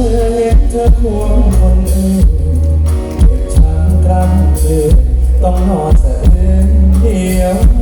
เมื่อเห็นเธอควงคนอื่นเก็บช้ำกล้ำคืนต้องนอนสะอื้นเดียว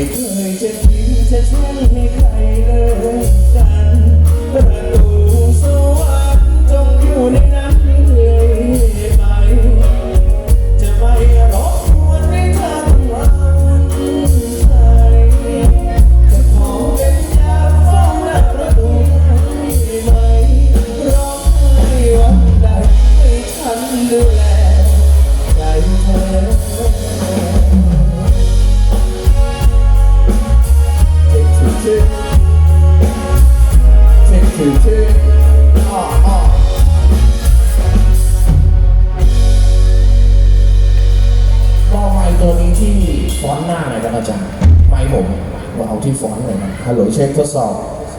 ไม่เคยจะทิ้งจะช่วยให้ใครเลิกกันประตูสวรรค์จงอยู่ในนั้นเรื่อยไป จะไม่รบกวนในทางวันใจจะขอเป็นยามเฝ้หน้าประตูได้ไหมร้องให้วันใดให้ฉันดูแล ตัวนี้ที่ฟอนต์หน้าหน่อยครับอาจารย์ไม่ผมมาเอาที่ฟอนต์หน่อยนะฮัลโหลเช็คทดสอบ